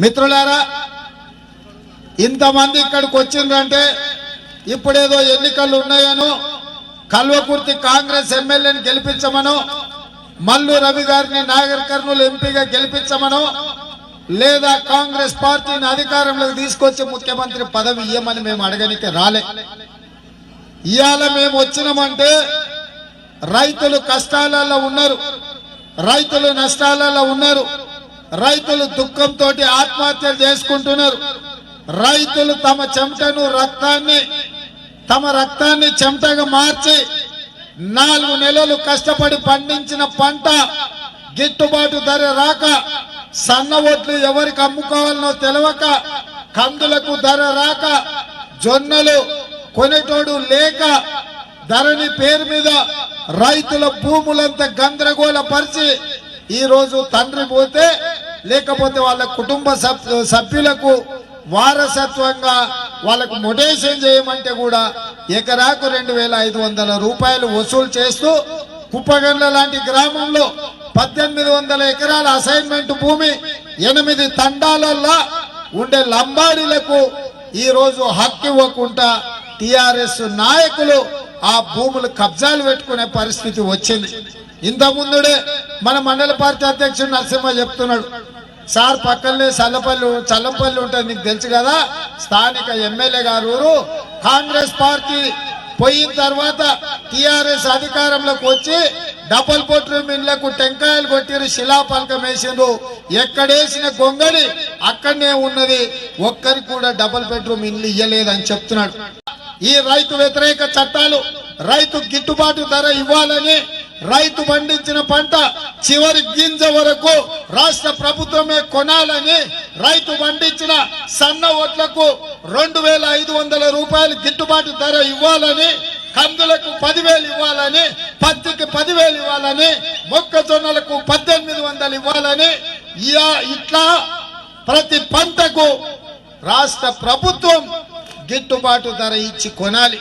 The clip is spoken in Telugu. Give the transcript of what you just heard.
మిత్రులారా ఇంతమంది ఇక్కడికి వచ్చిండ్రంటే ఇప్పుడేదో ఎన్నికలు ఉన్నాయనో కల్వకుర్తి కాంగ్రెస్ ఎమ్మెల్యేని గెలిపించమనో మల్లు రవి గారిని నాగర్ కర్నూలు ఎంపీగా గెలిపించమనో లేదా కాంగ్రెస్ పార్టీని అధికారంలోకి తీసుకొచ్చి ముఖ్యమంత్రి పదవి ఇయ్యమని మేము అడగనికి రాలే. ఇవాళ మేము వచ్చినామంటే రైతులు కష్టాలలో ఉన్నారు రైతులు నష్టాలలో ఉన్నారు రైతులు దుఃఖంతో ఆత్మహత్యలు చేసుకుంటున్నారు. రైతులు తమ చెమటను రక్తాన్ని తమ రక్తాన్ని చెమటగా మార్చి నాలుగు నెలలు కష్టపడి పండించిన పంట గిట్టుబాటు ధర రాక సన్న ఒడ్లు ఎవరికి అమ్ముకోవాలనో తెలవక కందులకు ధర రాక జొన్నలు కొనేటోడు లేక ధరని పేరు మీద రైతుల భూములంతా గందరగోళ పరిచి ఈ రోజు తండ్రి పోతే లేకపోతే వాళ్ళ కుటుంబ సభ్యులకు వారసత్వంగా వాళ్ళకు మొటేషన్ చేయమంటే కూడా ఎకరాకు రెండు వేల ఐదు వందల రూపాయలు వసూలు చేస్తూ కుప్పగండ్ల లాంటి గ్రామంలో పద్దెనిమిది వందల ఎకరాల అసైన్మెంట్ భూమి ఎనిమిది తండాలల్లా ఉండే లంబాడీలకు ఈరోజు హక్కు ఇవ్వకుండా టిఆర్ఎస్ నాయకులు ఆ భూములు కబ్జాలు పెట్టుకునే పరిస్థితి వచ్చింది. ఇంత ముందుడే మన మండల పార్టీ అధ్యక్షుడు నరసింహ చెప్తున్నాడు సార్ పక్కనే చల్లపల్లి చల్లంపల్లి ఉంటుంది నీకు తెలుసు కదా? స్థానిక ఎమ్మెల్యే గారు కాంగ్రెస్ పార్టీ పోయిన తర్వాత టిఆర్ఎస్ అధికారంలోకి వచ్చి డబల్ బెడ్రూమ్ ఇండ్లకు టెంకాయలు కొట్టిరు శిలాపలకం వేసిండ్రు. ఎక్కడేసిన గొంగడి అక్కడనే ఉన్నది. ఒక్కరికి కూడా డబల్ బెడ్రూమ్ ఇల్లు ఇయ్యలేదని చెప్తున్నాడు. ఈ రైతు వ్యతిరేక చట్టాలు రైతు గిట్టుబాటు ధర ఇవ్వాలని రైతు పండించిన పంట చివరి గింజ వరకు రాష్ట్ర ప్రభుత్వమే కొనాలని రైతు పండించిన సన్న ఓట్లకు రెండు వేల ఐదు వందల రూపాయలు గిట్టుబాటు ధర ఇవ్వాలని కందులకు పదివేలు ఇవ్వాలని పత్తికి పదివేలు ఇవ్వాలని మొక్కజొన్నలకు పద్దెనిమిది వందలు ఇవ్వాలని ఇట్లా ప్రతి పంటకు రాష్ట్ర ప్రభుత్వం గిట్టుబాటు ధర ఇచ్చి కొనాలి.